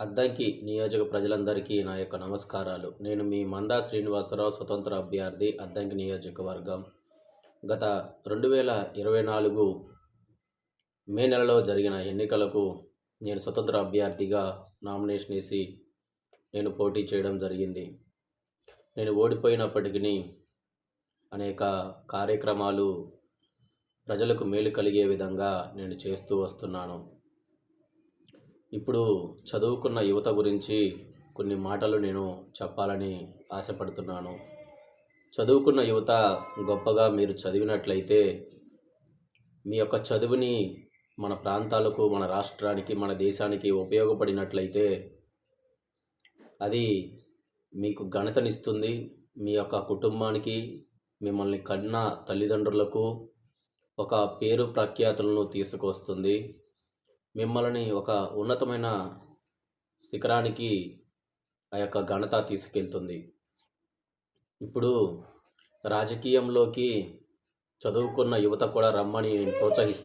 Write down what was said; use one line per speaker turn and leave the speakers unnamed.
అద్దంకి నియోజక ప్రజలందరికీ నా యొక్క నమస్కారాలు. నేను మీ మందా శ్రీనివాసరావు స్వతంత్ర అభ్యర్థి అద్దంకి నియోజకవర్గం. గత రెండు వేల ఇరవై నాలుగు మే నెలలో జరిగిన ఎన్నికలకు నేను స్వతంత్ర అభ్యర్థిగా నామినేషన్ వేసి నేను పోటీ చేయడం జరిగింది. నేను ఓడిపోయినప్పటికీ అనేక కార్యక్రమాలు ప్రజలకు మేలు కలిగే విధంగా నేను చేస్తూ వస్తున్నాను. ఇప్పుడు చదువుకున్న యువత గురించి కొన్ని మాటలు నేను చెప్పాలని ఆశపడుతున్నాను. చదువుకున్న యువత గొప్పగా మీరు చదివినట్లయితే మీ యొక్క చదువుని మన ప్రాంతాలకు మన రాష్ట్రానికి మన దేశానికి ఉపయోగపడినట్లయితే అది మీకు ఘనతనిస్తుంది. మీ యొక్క కుటుంబానికి మిమ్మల్ని కన్న తల్లిదండ్రులకు ఒక పేరు ప్రఖ్యాతులను తీసుకొస్తుంది. మిమ్మల్ని ఒక ఉన్నతమైన శిఖరానికి ఆ యొక్క ఘనత తీసుకెళ్తుంది. ఇప్పుడు రాజకీయంలోకి చదువుకున్న యువత కూడా రమ్మని నేను